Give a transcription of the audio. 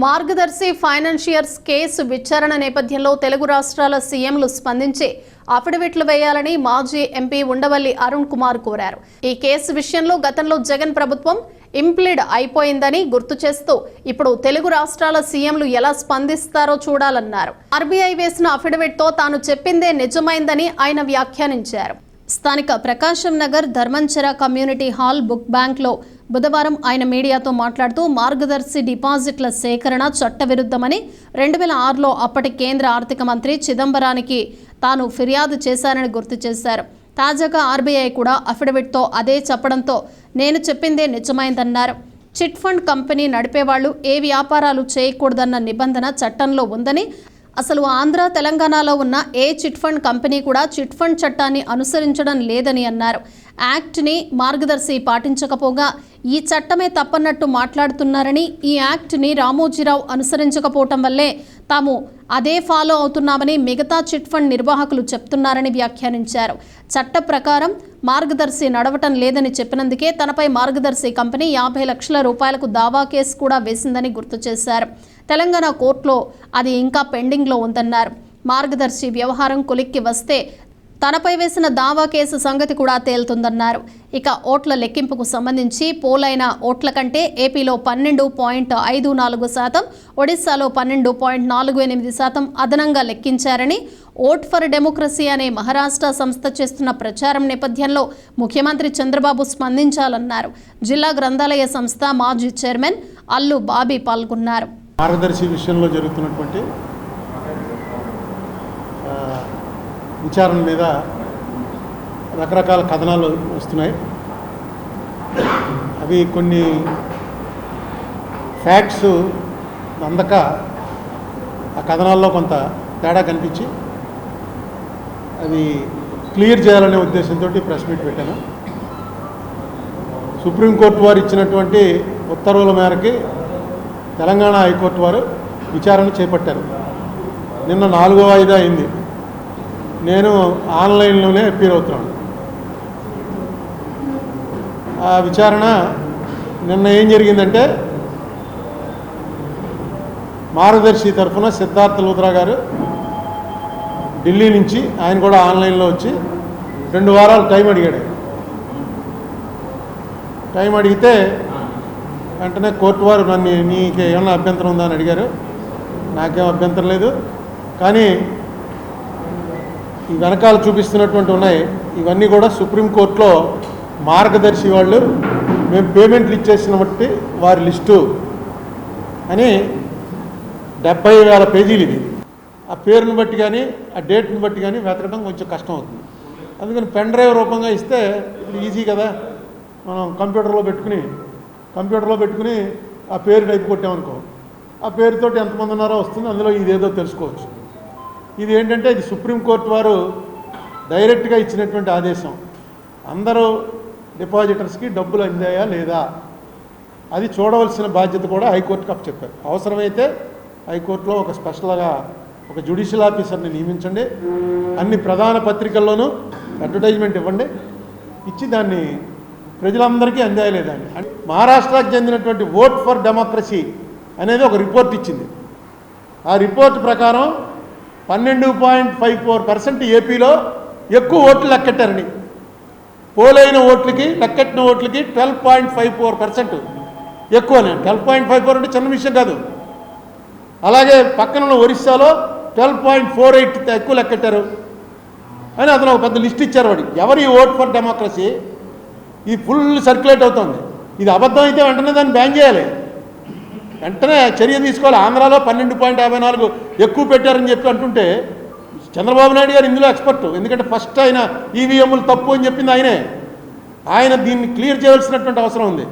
మార్గదర్శి financiers case విచారణ నేపథ్యంలో తెలుగు రాష్ట్రాల సీఎంలు స్పందించి అఫిడవిట్లు వేయాలని మాజీ ఎంపీ ఉండవల్లి అరుణ్ కుమార్ కోరారు. ఈ కేసు విషయంలో గతంలో జగన్ ప్రభుత్వం ఇంప్లీడ్ అయిపోయిందని గుర్తు చేస్తూ ఇప్పుడు తెలుగు రాష్ట్రాల సీఎంలు ఎలా స్పందిస్తారో చూడాలన్నారు. ఆర్బీఐ వేసిన అఫిడవిట్తో తాను చెప్పిందే నిజమైందని ఆయన వ్యాఖ్యానించారు. స్థానిక ప్రకాశం నగర్ ధర్మంచర కమ్యూనిటీ హాల్ బుక్ బ్యాంక్లో బుధవారం ఆయన మీడియాతో మాట్లాడుతూ మార్గదర్శి డిపాజిట్ల సేకరణ చట్టవిరుద్ధమని రెండు వేల ఆరులో అప్పటి కేంద్ర ఆర్థిక మంత్రి చిదంబరానికి తాను ఫిర్యాదు చేశానని గుర్తు చేశారు. తాజాగా ఆర్బీఐ కూడా అఫిడవిట్తో అదే చెప్పడంతో నేను చెప్పిందే నిజమైందన్నారు. చిట్ ఫండ్ కంపెనీ నడిపేవాళ్ళు ఏ వ్యాపారాలు చేయకూడదన్న నిబంధన చట్టంలో ఉందని అసలు ఆంధ్ర తెలంగాణలో ఉన్న ఏ చిట్ ఫండ్ కంపెనీ కూడా చిట్ ఫండ్ చట్టాన్ని అనుసరించడం లేదని అన్నారు. యాక్ట్ని మార్గదర్శి పాటించకపోగా ఈ చట్టమే తప్పన్నట్టు మాట్లాడుతున్నారని ఈ యాక్ట్ని రామోజీరావు అనుసరించకపోవటం వల్లే తాము అదే ఫాలో అవుతున్నామని మిగతా చిట్ ఫండ్ నిర్వాహకులు చెప్తున్నారని వ్యాఖ్యానించారు. చట్ట ప్రకారం మార్గదర్శి నడవటం లేదని చెప్పినందుకే తనపై మార్గదర్శి కంపెనీ యాభై లక్షల రూపాయలకు దావా కేసు కూడా వేసిందని గుర్తు చేశారు. తెలంగాణ కోర్టులో అది ఇంకా పెండింగ్లో ఉందన్నారు. మార్గదర్శి వ్యవహారం కొలిక్కి వస్తే తనపై వేసిన దావా కేసు సంగతి కూడా తేలుతుందన్నారు. ఇక ఓట్ల లెక్కింపుకు సంబంధించి పోలైన ఓట్ల కంటే ఏపీలో పన్నెండు పాయింట్ ఐదు నాలుగు శాతం ఒడిశాలో పన్నెండు పాయింట్ నాలుగు ఎనిమిది శాతం అదనంగా లెక్కించారని ఓట్ ఫర్ డెమోక్రసీ అనే మహారాష్ట్ర సంస్థ చేస్తున్న ప్రచారం నేపథ్యంలో ముఖ్యమంత్రి చంద్రబాబు స్పందించాలన్నారు. జిల్లా గ్రంథాలయ సంస్థ మాజీ చైర్మన్ అల్లు బాబీ పాల్గొన్నారు. మార్గదర్శి విషయంలో జరుగుతున్నటువంటి ఆ, విచారణ మీద రకరకాల కథనాలు వస్తున్నాయి. అవి కొన్ని ఫ్యాక్ట్స్ అందక ఆ కథనాల్లో కొంత తేడా కనిపించి అది క్లియర్ చేయాలనే ఉద్దేశంతో ప్రెస్ మీట్ పెట్టాను. సుప్రీంకోర్టు వారు ఇచ్చినటువంటి ఉత్తర్వుల మేరకి తెలంగాణ హైకోర్టు వారు విచారణ చేపట్టారు. నిన్న నాలుగో వాయిదా అయింది. నేను ఆన్లైన్లోనే అపీర్ అవుతున్నాను. ఆ విచారణ నిన్న ఏం జరిగిందంటే మార్గదర్శి తరఫున సిద్ధార్థ లూత్రా గారు ఢిల్లీ నుంచి ఆయన కూడా ఆన్లైన్లో వచ్చి రెండు వారాలు టైం అడిగాడు. టైం అడిగితే వెంటనే కోర్టు వారు నన్ను నీకు ఏమైనా అభ్యంతరం ఉందా అని అడిగారు. నాకేం అభ్యంతరం లేదు. కానీ ఈ వెనకాల చూపిస్తున్నటువంటి ఉన్నాయి. ఇవన్నీ కూడా సుప్రీంకోర్టులో మార్గదర్శి వాళ్ళు మేము పేమెంట్లు ఇచ్చేసిన బట్టి వారి లిస్టు అని డెబ్బై వేల పేజీలు ఇది. ఆ పేరుని బట్టి కానీ ఆ డేట్ని బట్టి కానీ వెతకడం కొంచెం కష్టం అవుతుంది. అందుకని పెన్ డ్రైవ్ రూపంగా ఇస్తే ఇప్పుడు ఈజీ కదా. మనం కంప్యూటర్లో పెట్టుకుని కంప్యూటర్లో పెట్టుకుని ఆ పేరు టైప్ కొట్టామనుకో ఆ పేరుతోటి ఎంతమంది ఉన్నారో వస్తుంది. అందులో ఇదేదో తెలుసుకోవచ్చు. ఇది ఏంటంటే ఇది సుప్రీంకోర్టు వారు డైరెక్ట్గా ఇచ్చినటువంటి ఆదేశం. అందరూ డిపాజిటర్స్కి డబ్బులు అందాయా లేదా? అది చూడవలసిన బాధ్యత కూడా హైకోర్టుకి అప్పచెప్పారు. అవసరమైతే హైకోర్టులో ఒక స్పెషల్గా ఒక జ్యుడిషియల్ ఆఫీసర్ని నియమించండి. అన్ని ప్రధాన పత్రికల్లోనూ అడ్వర్టైజ్మెంట్ ఇవ్వండి. ఇచ్చి దాన్ని ప్రజలందరికీ అందాయలేదని మహారాష్ట్రకు చెందినటువంటి ఓట్ ఫర్ డెమోక్రసీ అనేది ఒక రిపోర్ట్ ఇచ్చింది. ఆ రిపోర్ట్ ప్రకారం పన్నెండు పాయింట్ ఫైవ్ ఫోర్ పర్సెంట్ ఏపీలో ఎక్కువ ఓట్లు లెక్కెట్టారని పోలైన ఓట్లకి లెక్కెట్టిన ఓట్లకి twelve point five four percent ఎక్కువనే. ట్వెల్వ్ పాయింట్ ఫైవ్ ఫోర్ అంటే చిన్న విషయం కాదు. అలాగే పక్కన ఉన్న ఒరిస్సాలో ట్వెల్వ్ పాయింట్ ఫోర్ ఎయిట్ ఎక్కువ లెక్కెట్టారు అని అతను ఒక పెద్ద లిస్ట్ ఇచ్చారు వాడి ఎవరి ఓట్ ఫర్ డెమోక్రసీ? ఇది ఫుల్ సర్క్యులేట్ అవుతుంది. ఇది అబద్ధం అయితే వెంటనే దాన్ని బ్యాన్ చేయాలి. వెంటనే చర్య తీసుకోవాలి. ఆంధ్రాలో పన్నెండు పాయింట్ యాభై నాలుగు ఎక్కువ పెట్టారని చెప్పి అంటుంటే చంద్రబాబు నాయుడు గారు ఇందులో ఎక్స్పర్ట్. ఎందుకంటే ఫస్ట్ ఆయన ఈవీఎంలు తప్పు అని చెప్పింది ఆయనే. ఆయన దీన్ని క్లియర్ చేయవలసినటువంటి అవసరం ఉంది.